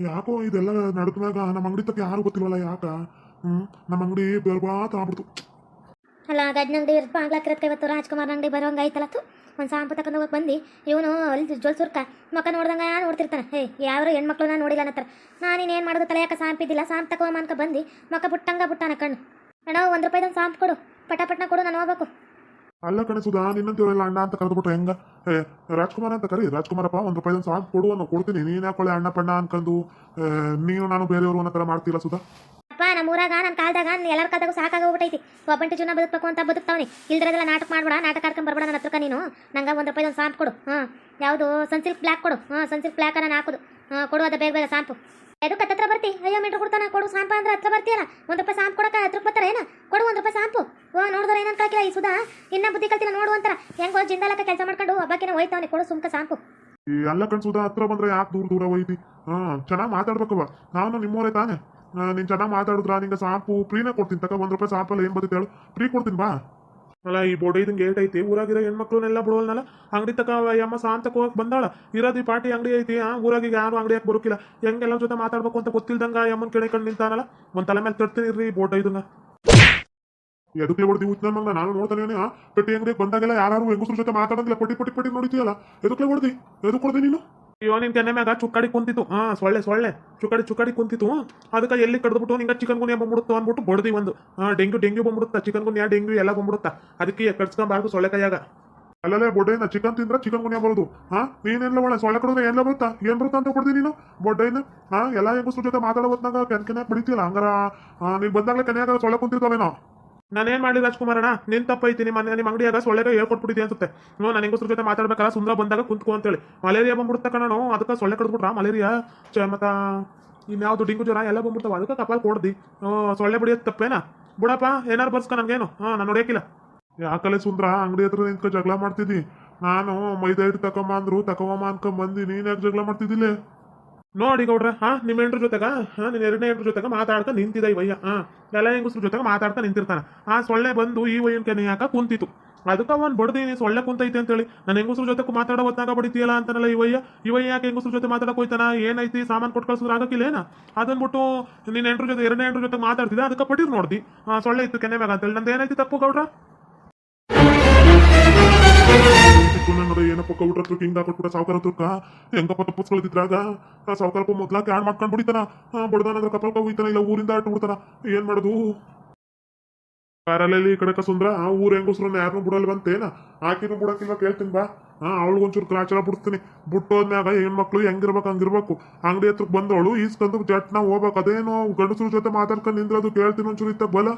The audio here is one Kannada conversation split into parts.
ಯಾಕೋ ಇದೆಲ್ಲ ನಡ್ದ್ಮ್ಯಾಗ ನಮ್ಮ ಅಂಗಡಿ ತಕ್ಕ ಯಾರು ಗೊತ್ತಿಲ್ವಲ್ಲ ಯಾಕ? ಹ್ಮ್, ನಮ್ಮ ಅಂಗಡಿ ಬೇರ್ಬಾತ ಆಗ್ಬಿಡ್ತು. ಅಲ್ಲ ಗಡ್ನ ಅಂಗಡಿ ಇರ್ಪ ಆಗ್ಲಾಕಿರತ್ತೆ ಇವತ್ತು ರಾಜ್ಕುಮಾರ್ ಅಂಗಡಿ ಬರೋಂಗೆ ಆಯ್ತಲ್ಲತ್ತು ಒಂದು ಸಾಂಪು ತಕೊಂಡು ಹೋಗಕ್ಕೆ ಬಂದು. ಇವನು ಅಲ್ಲಿ ಜೋಲ್ ಸುರ್ಕ ಮಕ್ಕ ನೋಡ್ದಂಗ ನೋಡ್ತಿರ್ತಾನೆ? ಹೇ ಯಾರು ಹೆಣ್ಮಕ್ಳು ನಾನು ನೋಡಿಲ್ಲ ಅನ್ನತ್ತಾರ ನಾನು ಇನ್ನೇನು ಮಾಡೋದು ತಲೆ ಯಾಕೆ ಸಾಂಪಿದ್ದಿಲ್ಲ ಸಾಂಪ್ ತಗೋ ಅನ್ಕ ಬಂದು. ಮಕ್ಕ ಬುಟ್ಟಂಗ ಬುಟ್ಟಾನ ಕಣ್ಣು. ಅಣ್ಣ, ಒಂದು ರೂಪಾಯಿದೊಂದು ಸಾಂಪ್ ಕೊಡು. ಪಟ ಪಟ್ನ ಕೊಡು, ನಾನು ಹೋಗ್ಬೇಕು. ಅಲ್ಲ ಕಣೆ ಸುಧಾ ನಿನ್ನಂತೀವಲ್ಲ ಅಣ್ಣ ಅಂತ ಕರೆದ್ಬಿಟ್ರೆ ಹೆಂಗ? ರಾಜ್ಕುಮಾರ್ ಅಂತ ಕರಿ. ರಾಜ್ಕುಮಾರಪ್ಪ, ಒಂದು ರೂಪಾಯಿ ಸಾಕು ಕೊಡು ಕೊಡ್ತೀನಿ. ನೀನ್ ಯಾಕೊಳ್ಳೆ ಅಣ್ಣ ಪಣ್ಣ ಅನ್ಕೊಂಡು ನೀನು ನಾನು ಬೇರೆಯವರು ಅನ್ನೋ ಥರ ಮಾಡ್ತಿಲ್ಲ ಸುಧಾ? ನಮ್ಮ ಊರಾಗ ನನ್ನ ಕಾಲದಾಗ ಎಲ್ಲರ ಕಾಲದಾಗ ಸಾಕಾಗೋಗ್ಬಿಟ್ಟೈತಿ ಒಬ್ಬಂಟಿ ಜೀವನ ಬದುಕಬೇಕು ಅಂತ ಬದುಕ್ತಾವನಿ. ಇಲ್ದಿರೋದೆಲ್ಲ ನಾಟಕ ಮಾಡ್ಬೇಡ, ನಾಟಕ ಆಡ್ಕೊಂಡು ಬರ್ಬೇಡ ನನ್ನ ಹತ್ರಕ್ಕ ನೀನು. ನಂಗೆ ಒಂದು ರೂಪಾಯಿ ಒಂದು ಸಾಂಪ್ ಕೊಡು. ಹಾಂ, ಯಾವುದು ಸನ್ಸಿಲ್ಕ್ ಬ್ಲ್ಯಾಕ್ ಕೊಡು. ಹಾಂ ಸನ್ಸಿಲ್ಕ್ ಬ್ಲ್ಯಾಕ್ ನಾನು ಹಾಕೋದು. ಹಾಂ ಕೊಡು ಅದು ಬೇಗ ಬೇಗ ಸಾಂಪು ಎದಕ್ಕೆ ಹತ್ರ ಬರ್ತಿ? ಅಯ್ಯೋ, ಮೀಟ್ರ್ ಕೊಡ್ತಾನ? ಕೊಡು ಸಾಂಪ ಅಂದ್ರೆ ಹತ್ರ ಬರ್ತೀಯಲ್ಲ? ಒಂದು ರೂಪಾಯಿ ಸಾಂಪ್ ಕೊಡಕ್ಕೆ? ಹತ್ರಕ್ಕೆ ಬರ್ತಾರ ಏನ? ಕೊಡು ಒಂದು ರೂಪಾಯಿ ಸಾಂಪು ಓ ನೋಡಿದ್ರೆ ಏನಂತ ಕಾಕಿಲ್ಲ ಈ ಸುಧಾ? ಇನ್ನ ಬುದ್ಧಿ ಕಲ್ತಿಲ್ಲ ನೋಡು ಅಂತಾರ. ಹೆಂಗೋ ಜಿಂದಾಲಕ್ಕ ಕೆಲಸ ಮಾಡ್ಕೊಂಡು ಹಬ್ಬಕ್ಕಿನ ಹೋಯ್ತಾವನಿ. ಕೊಡು ಸುಮ್ಕ ಸಾಂಪು ಈ ಎಲ್ಲ ಕಣ್ ಸುಧಾ, ಹತ್ರ ಬಂದ್ರೆ ಯಾಕೆ ದೂರ ದೂರ ಹೋಯ್ತಿ ಹಾ, ಚೆನ್ನಾಗಿ ಮಾತಾಡ್ಬೇಕವ ನಾನು ನಿಮ್ಮವರೇ ತಾನೆ. ನೀನ್ ಚೆನ್ನಾಗಿ ಮಾತಾಡಿದ್ರ? ನಿಂಗೆ ಸಾಂಪು ಫ್ರೀನ ಕೊಡ್ತೀನಿ. ತಕ ಒಂದ್ ರೂಪಾಯಿ ಸಾಂಪಲ್ಲ ಏನ್ ಬರ್ತೈತೆ ಹೇಳು. ಫ್ರೀ ಕೊಡ್ತೀನಿ, ಬಾ. ಅಲ್ಲ, ಈ ಬೋರ್ಡ್ ಇದಂಗೆ ಏಟ್ ಐತಿ. ಊರಾಗಿರೋ ಹೆಣ್ಮಕ್ಳನ್ನೆಲ್ಲ ಬಿಡೋಲ್ನಲ್ಲ? ಅಂಗಡಿ ತಕ ಯಮ್ಮ ಸಾಂತಕ ಹೋಗಕ್ ಬಂದಾಳ? ಇರೋದು ಈ ಪಾರ್ಟಿ ಅಂಗಡಿ ಐತಿ, ಆ? ಊರಾಗ ಯಾರು ಅಂಗಡಿ ಯಾಕೆ ಬರೋಕಿಲ್ಲ. ಹೆಂಗೆಲ್ಲ ಜೊತೆ ಮಾತಾಡ್ಬೇಕು ಅಂತ ಗೊತ್ತಿಲ್ದಂಗ ಯಮ್ಮನ್ ಕೆಡೆ ಕಂಡು ನಿಂತಾನಲ್ಲ ಒಂದ್ ತಲೆ ಮೇಲೆ ತರ್ತೀನಿ ಇರ್ರಿ ಬೋಟ ಇದನ್ನ ಎದಕ್ಕೆ ಹೊಡೆದಿ ಉಚ್ಚ ಮಗ ನಾನು ನೋಡ್ತಾನೆ ಪೆಟ್ಟಿ ಅಂಗಡಿಗೆ ಬಂದಾಗೆಲ್ಲ ಯಾರು ಹೆಂಗಸ್ರ ಜೊತೆ ಮಾತಾಡಂಗಿಲ್ಲ. ಪಟ್ಟಿ ಪಟ್ಟಿ ಪಟ್ಟಿ ನೋಡಿತೀಯಲ್ಲ ಎದಕ್ಕೆ ಹೊಡೆದಿ ಎದಕ್ಕೆ ಹೊಡೆದಿ ನೀನು? ಅಯ್ಯೋ, ನಿನ್ ಕೆನ್ನೆ ಮ್ಯಾಗ ಚುಕ್ಕಾಡಿ ಕುಂತಿತ್ತು. ಹಾ, ಸೊಳ್ಳೆ ಸೊಳ್ಳೆ. ಚುಕ್ಕಾಡಿ ಚುಕ್ಕಾಡಿ ಕುಂತಿತ್ತು. ಅದಕ್ಕೆ ಎಲ್ಲಿ ಕಡ್ದ್ಬಿಟ್ಟು ನಿಂಗ ಚಿಕನ್ ಗುನಿಯ ಬಂದ್ಬಿಡುತ್ತು ಅಂದ್ಬಿಟ್ಟು ಬಡ್ದಿ ಒಂದು. ಹಾ, ಡೆಂಗ್ಯೂ ಡೆಂಗ್ಯೂ ಬಂದ್ಬಿಡುತ್ತಾ? ಚಿಕನ್ ಗುನಿಯ, ಡೆಂಗ್ಯೂ ಎಲ್ಲ ಬಂದ್ಬಿಡುತ್ತಾ? ಅದಕ್ಕೆ ಕಡ್ಸ್ಕೊಂಬಾರ್ದು ಸೊಳ್ಳೆ ಕೈಯಾಗ ಅಲ್ಲಲ್ಲೇ ಬೊಡ್ಡೆಯಿಂದ ಚಿಕನ್ ತಿಂದ್ರೆ ಚಿಕನ್ ಗುಣಿಯ ಬರೋದು. ಹಾ ನೀನೆಲ್ಲ ಒಳ್ಳೆ? ಸೊಳ್ಳೆ ಕಡಿದ್ರೆ ಎಲ್ಲ ಬರುತ್ತಾ? ಏನ್ ಬರುತ್ತಾ ಅಂತ ಕೊಡ್ತೀನಿ ನೀನು? ಬೊಡ್ಡೆಯಿಂದ ಹಾ, ಎಲ್ಲ ಹೆಂಗಸ್ರ ಜೊತೆ ಮಾತಾಡೋ ಹೊತ್ನಾಗ ಕೆನ್ ಬಿಡಿತಿಲ್ಲ ಹಂಗಾರ ನೀನ್ ಬಂದಾಗ್ಲೇ ಕೆನ್ಯಾಗ ಸೊಳ್ಳೆ ಕುಂತಿರ್ತಾವೇನೋ? ನಾನೇನ್ ಮಾಡಿ ರಾಜ್ಕುಮಾರಣ್ಣ? ನಿನ್ ತಪ್ಪೈತಿ, ನಿಮ್ಮ ನಿಮ್ಮ ಅಂಗಡಿಯಾಗ ಸೊಳ್ಳೆಗೆ ಹೇಳ್ಕೊಟ್ಬಿಟ್ಟಿದ್ದೆ ಅನ್ಸುತ್ತೆ. ನೋ ನನಗೆ ಹೆಂಗಸ್ರ ಜೊತೆ ಮಾತಾಡ್ಬೇಕಲ್ಲ ಸುಂದರ ಬಂದಾಗ ಕುಂತ್ಕೊ ಅಂತೇಳಿ. ಮಲೇರಿಯಾ ಬಂದ್ಬಿಡುತ್ತೆ ಕಣೋ ಅದಕ್ಕೆ ಸೊಳ್ಳೆ ಕಡ್ದ್ಬಿಟ್ರ? ಮಲೇರಿಯಾ? ಚ ಮತ್ತ ಇನ್ಯಾವ್ದು ಡಿಂಗು ಜ್ವರ ಎಲ್ಲ ಬಂದ್ಬಿಡ್ತಾವ? ಅದಕ್ಕೆ ಕಪಾಲ್ ಕೊಡ್ದಿ. ಸೊಳ್ಳೆ ಬಿಡಿಯೋದ್ ತಪ್ಪೇನಾ? ಬಿಡಪ್ಪ, ಏನಾರು ಬರ್ಸ್ಕ ನಂಗೇನು ಹಾಂ ನಾನು ನೋಡಿಯಕಿಲ್ಲ. ಯಾಕಲೆ ಸುಂದ್ರ, ಅಂಗಡಿ ಹತ್ರ ನಿಂತ್ಕೊ ಜಗಳ ಮಾಡ್ತಿದ್ದಿ? ನಾನು ಮೈದಾ ಹಿಟ್ಟು ತಕೊಂಬ ಅಂದ್ರು ಅನ್ಕೊಂಡ್ ಬಂದಿ ನೀನ್ ಯಾಕೆ ಜಗಳ ಮಾಡ್ತಿದ್ದಿಲ್ಲ ನೋಡಿ ಗೌಡ್ರ, ಹಾ, ನಿಮ್ಮ ಹೆಂಡ್ರ ಜೊತೆಗ, ಹಾ, ನಿನ್ನ ಎರಡನೇ ಹೆಂಡ್ರ ಜೊತೆಗ ಮಾತಾಡ್ತಾ ನಿಂತಿದ್ದ ಈ ವಯ್ಯ. ಹಾ ಎಲ್ಲ ಹೆಂಗಸ್ರ ಜೊತೆಗೆ ಮಾತಾಡ್ತಾ ನಿಂತಿರ್ತಾನ. ಆ ಸೊಳ್ಳೆ ಬಂದು ಈ ವಯ್ಯನ್ ಕೆನೆ ಯಾಕ ಕುಂತಿತ್ತು ಅದಕ್ಕೆ ಅವ್ನು ಬಡ್ದೀನಿ ಸೊಳ್ಳೆ ಕುಂತೈತೆ ಅಂತೇಳಿ. ನಾನು ಹೆಂಗಸ್ರ ಜೊತೆ ಮಾತಾಡೋ ಹೊತ್ತಾಗ ಬಡಿತೀಯಲ್ಲ ಅಂತಾನಲ್ಲ ಈ ವಯ್ಯ. ಈ ವಯ್ಯ ಯಾಕೆ ಹೆಂಗಸ್ರ ಜೊತೆ ಮಾತಾಡಕ್ಕೆ ಹೋಯ್ತಾನ? ಏನೈತಿ ಸಾಮಾನು ಕೊಟ್ಟು ಕಳ್ಸಿದ್ರೆ ಆಗಕ್ಕಿಲ್ಲೇನ ಅದನ್ಬಿಟ್ಟು ನಿನ್ನ ಹೆಂಡ್ರ ಜೊತೆ, ಎರಡನೇ ಹೆಂಡ್ರ ಜೊತೆ ಮಾತಾಡ್ತಿದ್ದೆ, ಅದಕ್ಕೆ ಪಟ್ಟಿರ್ ನೋಡ್ದಿ. ಸೊಳ್ಳೆ ಇತ್ತು ಕೆನೆ ಮ್ಯಾಗ ಅಂತೇಳಿ. ನಂದು ಏನೈತಿ ತಪ್ಪು ಗೌಡ್ರ? ಏನಪ್ಪ ಕಿಂಗ್ ಹತ್ರ ಹಿಂಗ ಹಾಕೊಟ್ಬಿಟ್ಟ ಸಾವುಕಾರ ತುರ್ಕ. ಹೆಂಗಪ್ಪ ತಪ್ಪಿಸ್ಕೊಳ್ತಿದ್ರಾಗ ಆ ಸಾವುಕಾರಪ್ಪ ಮೊದ್ಲ ಕ್ಯಾಡ್ ಮಾಡ್ಕೊಂಡು ಬಿಡಿತಾನ ಬಡ್ದಾನಂದ್ರ ಕಪಲ್ಕ ಹೋಯ್ತಾನ, ಇಲ್ಲ ಊರಿಂದ ಆಟ ಬಿಡ್ತಾನ ಏನ್ ಮಾಡೋದು? ಕಾರಲ್ಲಿ ಈ ಕಡೆ ಸುಂದ್ರ ಆ ಊರ್ ಹೆಂಗಸ್ರನ್ನ ಯಾರನ್ನೂ ಬಿಡಲ್ವಂತೇನ ಆಕಿನೂ ಬಿಡಕ್ಕಿಲ್ಲ ಕೇಳ್ತೀನಿ ಬಾ. ಹಾ ಅವಳಿಗೊಂಚೂರು ಕ್ರಾಚಲ ಬಿಡ್ತೀನಿ. ಬಿಟ್ಟೋದ್ಮ್ಯಾಗ ಹೆಣ್ಮಕ್ಳು ಹೆಂಗಿರ್ಬೇಕು ಹಂಗಿರ್ಬೇಕು. ಅಂಗಡಿ ಹತ್ರಕ್ಕೆ ಬಂದವಳು ಈಸ್ಕೊಂಡು ಜಟ್ನ ಹೋಗ್ಬೇಕು. ಅದೇನೋ ಗಂಡಸ್ರ ಜೊತೆ ಮಾತಾಡ್ಕೊಂಡು ನಿಂದ್ರದು ಕೇಳ್ತೀನಿ ಒಂಚೂರು ಇತ್ತ ಬಲ.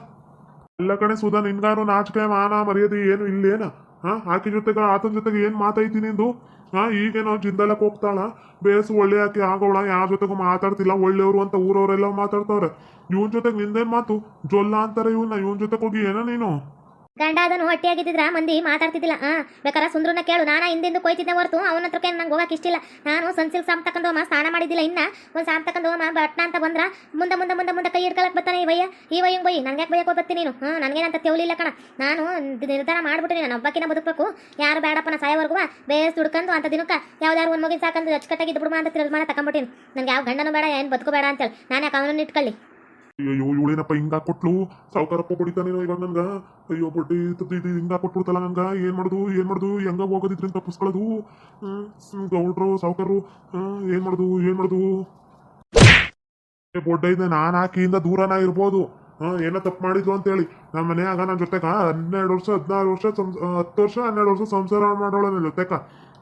ಎಲ್ಲ ಕಡೆ ಸುಧಾ, ನಿನ್ಗಾರು ನಾಚಿಕೆ, ಮಾನ, ಮರ್ಯಾದೆ ಏನು ಇಲ್ಲೇನ? ಹಾ ಆಕಿ ಜೊತೆಗೆ, ಆತನ ಜೊತೆಗೆ ಏನ್ ಮಾತೈತಿ ನಿಂದು ಹಾ ಈಗೇನೋ ಜಿಂದಲಕ್ಕೆ ಹೋಗ್ತಾಳ. ಬೇಸ್ ಒಳ್ಳೆ ಆಕೆ ಆಗೋಳ, ಯಾರ ಜೊತೆಗೂ ಮಾತಾಡ್ತಿಲ್ಲ, ಒಳ್ಳೆಯವರು ಅಂತ ಊರವರೆಲ್ಲ ಮಾತಾಡ್ತಾವ್ರೆ. ಇವನ್ ಜೊತೆಗೆ ನಿಂದೇನ್ ಮಾತು? ಜೊಲ್ಲ ಅಂತಾರೆ ಇವನ್ನ ಇವನ್ ಜೊತೆಗೆ ಹೋಗಿ ಏನೋ ನೀನು? ಗಂಡ ಅದನ್ನು ಹೊಟ್ಟೆಯಾಗಿದ್ದಿದ್ರ ಮಂದಿ ಮಾತಾಡ್ತಿದ್ದಿಲ್ಲ. ಆ, ಬೇಕಾರ ಸುಂದ್ರನ ಕೇಳು. ನಾನು ಹಿಂದೆಂದು ಕೊಯ್ತಿದ್ದೆ ಹೊರತು ಅವನ ಹತ್ರಕ್ಕೆ ನಂಗೆ ಹೋಗಕ್ಕೆ ಇಷ್ಟಿಲ್ಲ. ನಾನು ಸನ್ಸಿಲ್ ಸಾಮ್ ತಕೊಂಡು ಅಮ್ಮ ಸ್ನಾನ ಮಾಡಿದ್ದಿಲ್ಲ ಇನ್ನ. ಒಂದು ಸಾಮ್ ತಕೊಂಡು ಅಮ್ಮ ಬಟ್ನ ಅಂತ ಬಂದ್ರ ಮುಂದೆ ಮುಂದೆ ಮುಂದೆ ಮುಂದೆ ಕೈ ಹಿಡ್ಕೊಳಕ್ ಬರ್ತಾನೆ ಈ ವಯ್ಯ. ಈ ವಯ್ಯಂಗೆ ಬೈ ನಂಗೆ ಯಾಕೆ ಬೈಯಕ್ಕೆ ಬರ್ತೀನಿ ನೀನು? ಹಾಂ ನನಗೇನಂತ ತೆವಲಿಲ್ಲ ಕಣ. ನಾನು ನಿರ್ಧಾರ ಮಾಡ್ಬಿಟ್ಟಿನಿ ನಾನು. ಒಬ್ಬಕಿನ ಬದುಕಬೇಕು. ಯಾರು ಬೇಡಪ್ಪ ನಾ ಸಾಯೋವರೆಗೂ ಬೇಸ್ ದುಡ್ಕೊಂಡು ಅಂತ ದಿನಕ್ಕೆ ಯಾವ್ದಾರು ಒಂದು ಮಗಿನ ಸಾಕಂದ್ರೆ ಅಚ್ಚುಕಟ್ಟಾಗಿ ಇದ್ದು ಬಿಡುವ ಅಂತ ತೀರ್ಮಾನ ತಗೊಂಬಿಟ್ಟಿನಿ ನನಗೆ ಯಾವ ಗಂಡನೂ ಬೇಡ, ಏನು ಬದುಕು ಬೇಡ ಅಂತೇಳಿ. ನಾನು ಯಾಕೆ ಅವನನ್ನು ಇಟ್ಕೊಳ್ಳಿ? ಅಯ್ಯೋ ಇವಳೇನಪ್ಪ ಹಿಂಗ ಕೊಟ್ಲು ಸಾವುಕಾರಪ್ಪ ಬಡಿತಾನೇನೋ ಇವಾಗ ನನ್ಗ? ಅಯ್ಯೋ, ಬಡ್ಡಿ ಇದು ಹಿಂಗ ಕೊಟ್ಬಿಡ್ತಲ್ಲ ನಂಗ ಏನ್ ಮಾಡುದು ಏನ್ ಮಾಡುದು? ಹೆಂಗ ಹೋಗೋದಿದ್ರಿಂದ ತಪ್ಪಿಸ್ಕೊಳ್ಳೋದು? ಗೌಡ್ರು, ಸಾವುಕಾರರು ಏನ್ ಮಾಡುದು ಏನ್ ಮಾಡುದು? ಬೊಡ್ಡ ಇದೆ ನಾನ್ ಆಕಿಯಿಂದ ದೂರನ ಇರ್ಬೋದು. ಏನೋ ತಪ್ಪು ಮಾಡಿದ್ಲು ಅಂತೇಳಿ. ನಮ್ಮ ಮನ್ಯಾಗ ನನ್ನ ಜೊತೆಗ ಹನ್ನೆರಡು ವರ್ಷ, ಹದಿನಾರು ವರ್ಷ ಹತ್ತು ವರ್ಷ, ಹನ್ನೆರಡು ವರ್ಷ ಸಂಸಾರ ಮಾಡೋಳ ನನ್ನ ಜೊತೆಗ.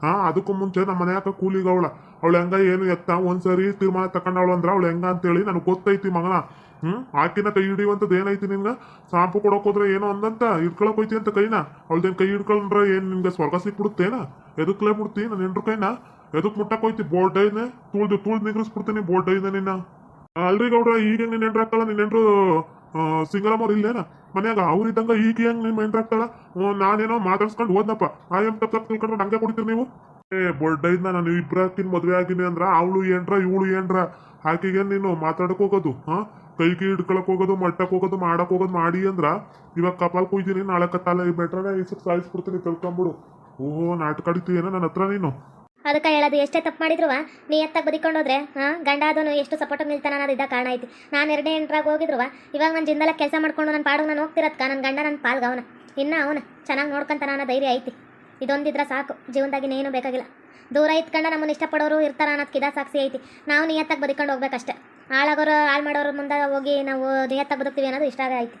ಹಾ, ಅದಕ್ಕೂ ಮುಂಚೆ ನಮ್ಮ ಮನ್ಯಾಗ ಕೂಲಿಗವಳ ಅವಳು? ಹೆಂಗ ಏನು ಎತ್ತ? ಒಂದ್ಸರಿ ತೀರ್ಮಾನ ತಕೊಂಡವಳು ಅಂದ್ರೆ ಅವಳು ಹೆಂಗ ಅಂತೇಳಿ ನನಗೆ ಗೊತ್ತೈತಿ ಮಗನ. ಹ್ಮ್? ಆಕಿನ ಕೈ ಹಿಡಿಯುವಂಥದ್ದು ಏನೈತಿ ನಿನ್ಗ? ಶಾಂಪು ಕೊಡಕ್ ಹೋದ್ರೆ ಏನೋ ಅಂದಂತ ಇಟ್ಕೊಳಕ್ ಹೋಯ್ತಿ ಅಂತ ಕೈನ? ಅವಳ್ದೇನ್ ಕೈ ಹಿಡ್ಕೊಂಡ್ರೆ ಏನ್ ನಿಮ್ಗೆ ಸ್ವರ್ಗ ಸಿಕ್ಬಿಡುತ್ತೇನ? ಎದಕ್ಲೇ ಬಿಡ್ತಿ ನನ್ನ ಹೆಂಡ್ರ ಕೈನ? ಎದಕ್ ಮುಟ್ಟಕ್ ಹೋಯ್ತಿ? ಬೋರ್ಡ್ ಐನೆ? ತುಳ್ದು ತುಳ್ದು ನಿಗ್ರಿಸ್ಬಿಡ್ತೀನಿ ಬೋರ್ಡ್ ನಿನ್ನ. ಅಲ್ರಿ ಗೌಡ್ರ ಈಗ ನಿನ್ನ ಹೆಂಡ್ರ ಆಗ್ತಾಳ? ನಿನ್ನ ಹೆಂಡ್ರು ಸಿಂಗಲಮ್ ಅವ್ರು ಇಲ್ಲೇನ? ಮನ್ಯಾಗ ಅವ್ರಿದ್ದಂಗ ಈಗ ಹೆಂಗ್ ನಿಮ್ಮ ಹೆಂಡ್ರು ಹ್ಮ್, ನಾನೇನೋ ಮಾತಾಡ್ಸ್ಕೊಂಡು ಹೋದ್ನಪ್ಪ. ಆ ಎಂ ತಪ್ಪ ತಿಳ್ಕೊಂಡ್ರೆ ನಂಗೆ ಕೊಡ್ತೀರಿ ನೀವು? ಏ ಬೊಡ್ಡೈದ್ನ ನಾನು ಹಾಕಿನ ಮದ್ವೆ ಆಗಿನಿ ಅಂದ್ರ ಅವಳು ಏನ್ರ ಇವಳು ಏನ್ರ? ಹಾಕಿಗೆ ನೀನು ಮಾತಾಡಕ್ ಹೋಗೋದು ಹಾ? ಕೈಗೆ ಹಿಡ್ಕೊಳಕ್ ಹೋಗೋದು ಮಟ್ಟಕ್ ಹೋಗೋದು, ಮಾಡಕ್ ಹೋಗೋದು ಮಾಡಿ ಅಂದ್ರ ಇವಾಗ ಕಪಾಲ್ ಕುಯ್ದೀನಿ, ನಾಳೆ ಕತ್ತಾಲ ಬೆಟ್ರನ ಇಸಕ್ ಸಾಯಿಸ್ಬಿಡ್ತೀನಿ, ತಿಳ್ಕೊಂಬಿಡು. ಓಹೋ ನಾಟಕ ಏನೋ ನನ್ನ ಹತ್ರ ನೀನು. ಅದಕ್ಕೆ ಹೇಳೋದು, ಎಷ್ಟೇ ತಪ್ಪು ಮಾಡಿದ್ರು ನೀ ಬದಿಕೊಂಡು ಹೋದ್ರೆ, ಹಾ, ಗಂಡ ಅದನ್ನು ಎಷ್ಟು ಸಪೋರ್ಟ್ ನಿಲ್ತಾನ ಅನ್ನೋದು ಇದ್ದ ಕಾರಣ ಐತಿ ನಾನು ಎರಡನೇ ಎಂಟ್ರಾಗ ಹೋಗಿದ್ರು ಇವಾಗ ನನ್ನ ಜಿಂದಲ ಕೆಲಸ ಮಾಡ್ಕೊಂಡು ನನ್ನ ಪಾಡು ನಾನು ಹೋಗ್ತಿರತ್ಕ ನನ್ನ ಗಂಡ ನನ್ನ ಪಾಲ್ಗ ಅವನ. ಇನ್ನ ಅವನ, ಚೆನ್ನಾಗಿ ನೋಡ್ಕೊಂತಾನ ಅನ್ನೋ ಧೈರ್ಯ ಐತಿ. ಇದೊಂದಿದ್ರೆ ಸಾಕು, ಜೀವನದಾಗಿ ಇನ್ನೇನು ಬೇಕಾಗಿಲ್ಲ. ದೂರ ಇತ್ಕೊಂಡು ನಮ್ಮನ್ನು ಇಷ್ಟಪಡೋರು ಇರ್ತಾರ ಅನ್ನೋದು ಕಿದಾ ಸಾಕ್ಷಿ ಐತಿ. ನಾವು ನಿಯತ್ತಾಗಿ ಬದಿಕೊಂಡು ಹೋಗ್ಬೇಕಷ್ಟೆ. ಹಾಳಾಗೋರು, ಹಾಳು ಮಾಡೋರ ಮುಂದೆ ಹೋಗಿ ನಾವು ದೇಹ ಬದುಕ್ತೀವಿ ಅನ್ನೋದು ಇಷ್ಟ ಆಯ್ತು.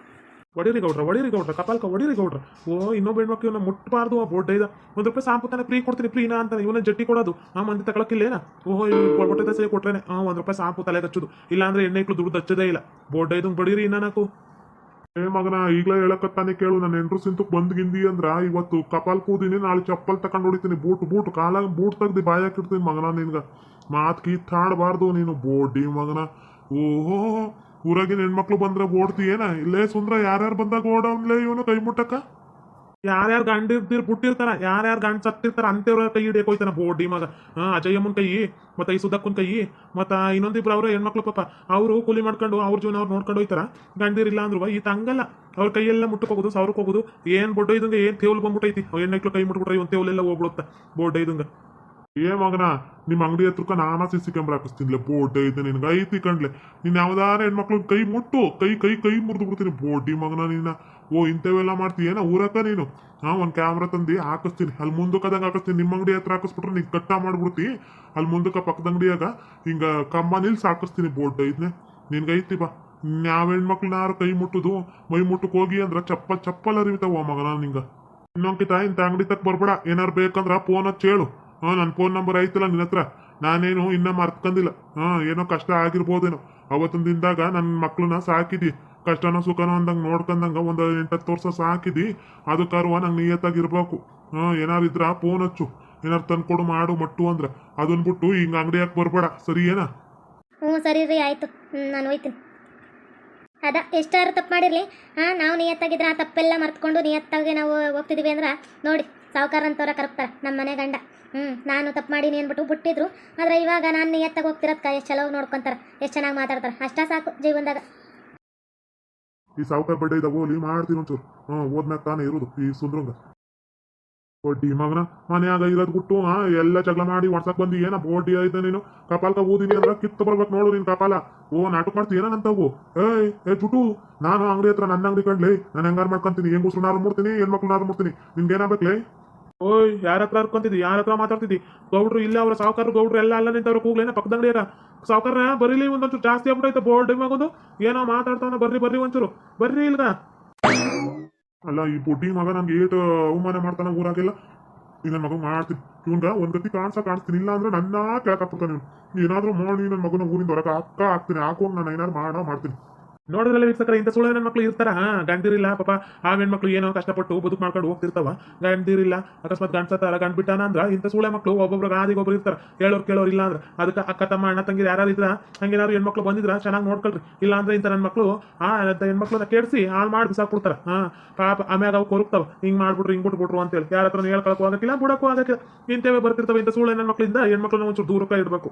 ಒಡಿರಿ ಗೌಡ್ರ ಒಡಿರಿ ಗೌಡ್ರ ಕಪಾಲ್ಕ ಒಡಿರಿ ಗೌಡ್ರ. ಓ, ಇನ್ನೊಬ್ಬ ಹೆಣ್ಮಕ್ಳು ಇವನ್ನ ಮುಟ್ಟಬಾರ್ದು ಆ ಬೋರ್ಡ್ ಇದೆ ಒಂದು ರೂಪಾಯಿ ಸಾಂಪು ತಾನೆ ಫ್ರೀ ಕೊಡ್ತೀನಿ, ಫ್ರೀನಾ ಅಂತ ಇವನ ಜಟ್ಟಿ ಕೊಡೋದು. ಆ ಮಂದಿ ತಗೊಳಕ್ಕಿಲ್ಲೇನ ಓಹೋ ಕೊಟ್ಟದ ಸರಿ ಕೊಟ್ರೇನೆ. ಆ, ಒಂದು ರೂಪಾಯಿ ಸಾಂಪು ತಲೆಗೆ ಹಚ್ಚೋದು ಇಲ್ಲಾಂದ್ರೆ ಎಣ್ಣೆ ಇಕ್ಳು ದುಡ್ಡು ಹಚ್ಚದೇ ಇಲ್ಲ. ಬೋರ್ಡ್ ಐದು ಬಡೀರಿ, ಇನ್ನ ನಾಕು ಏ ಮಗನ, ಈಗಲೇ ಹೇಳಕತ್ತಾನೆ ಕೇಳು, ನನ್ನ ಎಂಟ್ರು ಸಿಂತಕ್ ಬಂದ್ ಗಿಂದಿ ಅಂದ್ರ, ಇವತ್ತು ಕಪಾಲ್ ಕೂದಿನಿ, ನಾಳೆ ಚಪ್ಪಲ್ ತಕೊಂಡ್ ಹೊಡಿತೀನಿ. ಬೂಟ್ ಬೂಟ್, ಕಾಲ ಬೂಟ್ ತೆಗ್ದು ಬಾಯ್ ಹಾಕಿರ್ತೀನಿ ಮಗನ ನಿನ್ಗ. ಮಾತ್ ಕೀತ್ತಾಡಬಾರ್ದು ನೀನು ಬೋಡಿ ಮಗನ. ಓಹೋ, ಊರಾಗಿನ ಹೆಣ್ಮಕ್ಳು ಬಂದ್ರೆ ಏನ ಇಲ್ಲೇ ಸುಂದ್ರ ಯಾರ್ಯಾರು ಬಂದಾಗ ಓಡವ್ನ್ಲೇ ಇವನು ಕೈ ಮುಟ್ಟಕ್ಕ ಯಾರ್ಯಾರು ಗಂಡ ಇರ್ತಿರ್ ಬಿಟ್ಟಿರ್ತಾರ ಯಾರ್ಯಾರ ಗಂಡ ಸತ್ತಿರ್ತಾರ ಅಂತೇವ್ರ ಕೈ ಹಿಡಿಯಕ್ ಹೋಯ್ತಾನ ಬೋಡಿ ಮಗ. ಹಾ ಅಜಯಮ್ಮನ್ ಕೈ, ಮತ್ತೆ ಈ ಸುದಕ್ಕನ್ ಕೈ, ಮತ್ತ ಇನ್ನೊಂದಿಬ್ರು ಅವ್ರ ಹೆಣ್ಮಕ್ಳು ಪಾಪ. ಅವರು ಕೂಲಿ ಮಾಡ್ಕೊಂಡು ಅವ್ರ ಜೀವನ ಅವ್ರು ನೋಡ್ಕೊಂಡು ಹೋಯ್ತಾರ. ಗಂಡಿರಿಲ್ಲ ಅಂದ್ರು ಈ ತಂಗಲ್ಲ, ಅವ್ರ ಕೈಯೆಲ್ಲ ಮುಟ್ಟಕ್ ಹೋಗುದು ಸಾವಿರಕ್ಕೆ ಹೋಗುದು. ಏನ್ ಬೊಡ್ಡ ಇದಂಗ ಏನ್ ತೇವಲ್ ಬಂದ್ಬಿಟ್ಟೈತಿ ಅವ್ರ ಹೆಣ್ಮಕ್ಳು ಕೈ ಮುಟ್ಬಿಟ್ರೆ ಇವನ್ ತೇವಲೆಲ್ಲ ಹೋಗ್ಬಿಡುತ್ತ ಬೋರ್ಡ್ ಇದಂಗ ಏ ಮಗನ ನಿಮ್ಮ ಅಂಗಡಿ ಹತ್ರಕ್ಕ ನಾನಾ ಸಿ ಸಿ ಕ್ಯಾಮ್ರಾ ಹಾಕಿಸ್ತೀನಿ ಬೋರ್ಡ್ ಐತೆ ನಿನ್ಗೆ, ಐತಿ ಕಣ್ಲೆ ನೀನ್ ಯಾವ್ದಾರ ಹೆಣ್ಮಕ್ಳು ಕೈ ಮುಟ್ಟು, ಕೈ ಕೈ ಕೈ ಮುರಿದು ಬಿಡ್ತೀನಿ. ಬೋಡಿ ಮಗನ ನಿನ್ನ ಓ, ಇಂಥವೆಲ್ಲ ಮಾಡ್ತೀಯೇನ ಊರಕ್ಕ ನೀನು? ಹಾ, ಒಂದ್ ಕ್ಯಾಮ್ರಾ ತಂದು ಹಾಕಿಸ್ತೀನಿ. ಅಲ್ಲಿ ಕದಂಗ ಹಾಕಿಸ್ತೀನಿ. ನಿಮ್ಮ ಅಂಗಡಿ ಹತ್ರ ಹಾಕಿಸ್ಬಿಟ್ರೆ ನೀನ್ ಕಟ್ಟ ಮಾಡ್ಬಿಡ್ತಿ. ಅಲ್ಲಿ ಮುಂದಕ್ಕ ಪಕ್ಕದ ಅಂಗಡಿಯಾಗ ಹಿಂಗ ಕಂಬ ನಿಲ್ಸ್ ಹಾಕಿಸ್ತೀನಿ ಬೋರ್ಡ್ ಇದ್ನೆ ನಿನ್ಗೆ ಐತಿ ಬಾ. ಯಾವ ಹೆಣ್ಮಕ್ಳನ್ನಾರು ಕೈ ಮುಟ್ಟುದು, ಮೈ ಮುಟ್ಟಕ್ ಹೋಗಿ ಅಂದ್ರ ಚಪ್ಪಲ್ ಚಪ್ಪಲ್ ಅರಿವಿತಾವ ಮಗನ ನಿಂಗ. ಇನ್ನೊಂಕಿತ ಇಂತ ಅಂಗಡಿ ತಕ್ ಬರ್ಬೇಡ. ಏನಾರು ಬೇಕಂದ್ರ ಫೋನ್ ಹಚ್ಚಿ ಹೇಳು. ಹಾ ನನ್ನ ಫೋನ್ ನಂಬರ್ ಐತಲ್ಲ ನಿನ್ನ ಹತ್ರ. ನಾನೇನು ಇನ್ನ ಮರ್ತ್ಕಂದಿಲ್ಲ. ಹಾ, ಏನೋ ಕಷ್ಟ ಆಗಿರ್ಬೋದೇನೋ. ಅವತ್ತಿನ ದಿನದಾಗ ನನ್ನ ಮಕ್ಳನ್ನ ಸಾಕಿದಿ. ಕಷ್ಟನೋ ಸುಖನೋ ಅಂದಂಗ ನೋಡ್ಕೊಂಡಂಗ ಒಂದು ಎಂಟತ್ತು ವರ್ಷ ಸಾಕಿದಿ. ಅದಕ್ಕಾರುವ ನಂಗೆ ನಿಯತ್ತಾಗಿರ್ಬೇಕು. ಹಾ, ಏನಾರು ಇದ್ರ ಫೋನ್ ಹಚ್ಚು. ಏನಾರು ತಂದ್ಕೊಡು ಮಾಡು ಮಟ್ಟು ಅಂದ್ರ. ಅದನ್ ಬಿಟ್ಟು ಹಿಂಗ ಹಾಕಿ ಬರ್ಬೇಡ. ಸರಿ ಏನಾ? ಹ್ಞೂ, ಸರಿ ರೀ ನಾನು ಹೋಯ್ತೀನಿ. ಅದ, ಎಷ್ಟಾರು ತಪ್ಪು ಮಾಡಿರಲಿ? ಹಾಂ, ನಾವು ನಿಯತ್ತಾಗಿದ್ರೆ ಆ ತಪ್ಪೆಲ್ಲ ಮರ್ತ್ಕೊಂಡು ನಿಯತ್ತಾಗಿ ನಾವು ಹೋಗ್ತಿದ್ದೀವಿ ಅಂದ್ರೆ, ನೋಡಿ ಸಾವುಕಾರ ಅಂತವ್ರ ಕರಪ್ತಾರೆ ನಮ್ಮ ಮನೆ ಗಂಡ. ಹ್ಞೂ ನಾನು ತಪ್ಪು ಮಾಡೀನಿ ಅಂದ್ಬಿಟ್ಟು ಬಿಟ್ಟಿದ್ರು ಆದರೆ ಇವಾಗ ನಾನು ನಿಯತ್ತಾಗಿ ಹೋಗ್ತಿರೋದ್ಕ ಎಷ್ಟು ಚಲೋ ನೋಡ್ಕೊಂತಾರೆ, ಎಷ್ಟು ಚೆನ್ನಾಗಿ ಮಾತಾಡ್ತಾರೆ. ಅಷ್ಟೇ ಸಾಕು ಜೀವನದಾಗ. ಈ ಸಾವುಕಾರ ಬಡ್ಡೆ ಇದಾವ ಓಲಿ ಮಾಡ್ತೀನಿ ಒಂಚೂರು. ಹ್ಞೂ ಓದ್ಮ್ಯಾಗ ತಾನೇ ಇರೋದು ಈ ಸುಂದ್ರಂಗ. ಬಡ್ಡಿ ಮಗನ, ಮನ್ಯಾಗ ಇರೋದು ಬಿಟ್ಟು, ಹಾ, ಎಲ್ಲ ಜಗಳ ಮಾಡಿ ವಾಟ್ಸಪ್ ಬಂದು ಏನ ಬೋಡಿ ಐತೆ ನೀನು? ಕಪಾಲ್ಕ ಊದಿನಿ ಅಂದ್ರೆ ಕಿತ್ತು ಬರ್ಬೇಕು ನೋಡು ನೀನು ಕಪಾಲ. ಓ, ನಾಟಕ ಏನೋ ಏನಂತವು ಏಯ್, ಏ ಜುಟು, ನಾನು ಅಂಗಡಿ ಹತ್ರ ನನ್ನ ಅಂಗಡಿ ಕಂಡ್ಲಿ, ನಾನು ಹೆಂಗಾರು ಮಾಡ್ಕೊಂತೀನಿ? ಹೆಂಗ್ ನಾರು ಮುಡ್ತೀನಿ ಹೆಣ್ಮಕ್ಳು ನಾರು ಮುಡ್ತೀನಿ ನಿನ್ಗೆ ಏನಾಗ್ಬೇಕ್ಲೆ ಓಯ್, ಯಾರ ಹತ್ರ ಹರ್ಕೊಂತಿದ್ದಿ, ಯಾರ ಹತ್ರ ಮಾತಾಡ್ತಿದ್ದಿ? ಗೌಡ್ರು ಇಲ್ಲ, ಅವ್ರ ಸಾವುಕಾರ ಗೌಡ್ರು ಎಲ್ಲ ಅಲ್ಲ ನಿಂತವ್ರು ಕೂಗ್ಲೇನ ಪಕ್ಕದಂಗಡಿ ಅಂಗಡಿಯಾಗ? ಸಾವುಕಾರ ಬರೀಲಿ ಒಂದೊಂಚೂರು ಜಾಸ್ತಿ ಆಗ್ಬಿಟ್ಟೈತೆ ಬೋರ್ಡ್ ಮಗೊಂದು ಏನೋ ಮಾತಾಡ್ತಾನ ಬರ್ರಿ ಬರ್ರಿ ಒಂಚೂರು. ಬರ್ರಿ ಇಲ್ಗ. ಅಲ್ಲ, ಈ ಬುಡ್ಡಿ ಮಗ ನನ್ಗೆ ಏಟು ಅವಮಾನ ಮಾಡ್ತಾನ, ಊರಾಗೆಲ್ಲ. ಈ ನನ್ನ ಮಗ ಮಾಡ್ತೀನಿ. ಇವಂಗ ಒಂದ್ ಗತಿ ಕಾಣಿಸ, ಕಾಣಿಸ್ತೀನಿ. ಇಲ್ಲ ಅಂದ್ರೆ ನನ್ನ ಕೆಳಕಾಕ್ಬಿಡ್ತಾನೆ ನೀವು ಏನಾದ್ರೂ ಮಾಡಿ ನನ್ನ ಮಗನ ಊರಿಂದ ಹೊರಗೆ ಅಕ್ಕ ಹಾಕ್ತೀನಿ. ಹಾಕುವಂಗ ನಾನು ಏನಾದ್ರು ಮಾಡೋ, ಮಾಡ್ತೀನಿ. ನೋಡಿದ್ರಲ್ಲ ವೀಕ್ಷಕರ, ಇಂಥ ಸುಳ್ಳು ನನ್ನ ಮಕ್ಕಳು ಇರ್ತಾರ? ಹಾ ಗಂಡಿರಿಲ್ಲ ಪಾಪ, ಆ ಹೆಣ್ಮಕ್ಳು ಏನೋ ಕಷ್ಟಪಟ್ಟು ಬದುಕು ಮಾಡ್ಕೊಂಡು ಹೋಗ್ತಿರ್ತಾವ. ಗಂಡಿರಿಲ್ಲ ಅಕಸ್ಮಾತ್ ಗಂಡ್ಸತ್ತಾರ ಗಂಡ್ ಬಿಟ್ಟಾನ ಅಂದ್ರ ಇಂಥ ಸುಳ್ಳೆ ಮಕ್ಕಳು ಒಬ್ಬೊಬ್ರು ಗಾದಿಗೆ ಒಬ್ರು ಇರ್ತಾರ. ಹೇಳೋರ್ ಕೇಳೋರು ಇಲ್ಲ ಅಂದ್ರೆ. ಅದಕ್ಕೆ ಅಕ್ಕ, ತಮ್ಮ, ಅಣ್ಣ ತಂಗಿ ಯಾರು ಇದ್ರ, ಹಂಗೇನಾದ್ರು ಹೆಣ್ಮಕ್ಳು ಬಂದಿದ್ರ, ಚೆನ್ನಾಗಿ ನೋಡ್ಕೊಳ್ರಿ. ಇಲ್ಲ ಅಂದ್ರೆ ಇಂಥ ನನ್ನ ಮಕ್ಕಳು ಆ ಅಂತ ಹೆಣ್ಮಕ್ಳನ್ನ ಕೇಳಿಸಿ ಹಾಳು ಮಾಡಿ ಬಿಸಾಕ್ಬಿಡ್ತಾರ ಹಾ, ಪಾಪ ಆಮ್ಯಾಗ ಅವು ಕೊರಗ್ತಾವ. ಹಿಂಗ್ ಮಾಡ್ಬಿಟ್ರು, ಹಿಂಗ್ ಬಿಟ್ಬಿಟ್ರು ಅಂತೇಳಿ. ಯಾರ ಹತ್ರ ಹೇಳ್ಕೊಳಕ್ಕೂ ಆಗಕ್ಕಿಲ್ಲ, ಬಿಡಕ್ಕೂ ಆಗಕ್ಕಿಲ್ಲ. ಇಂಥವೇ ಬರ್ತಿರ್ತಾವೆ ಇಂಥ ಸುಳ್ಳು ನನ್ನ ಮಕ್ಕಳಿಂದ ಹೆಣ್ಮಕ್ಳನ್ನ ಒಂಚೂರು ದೂರಕ್ಕೆ ಇಡಬೇಕು.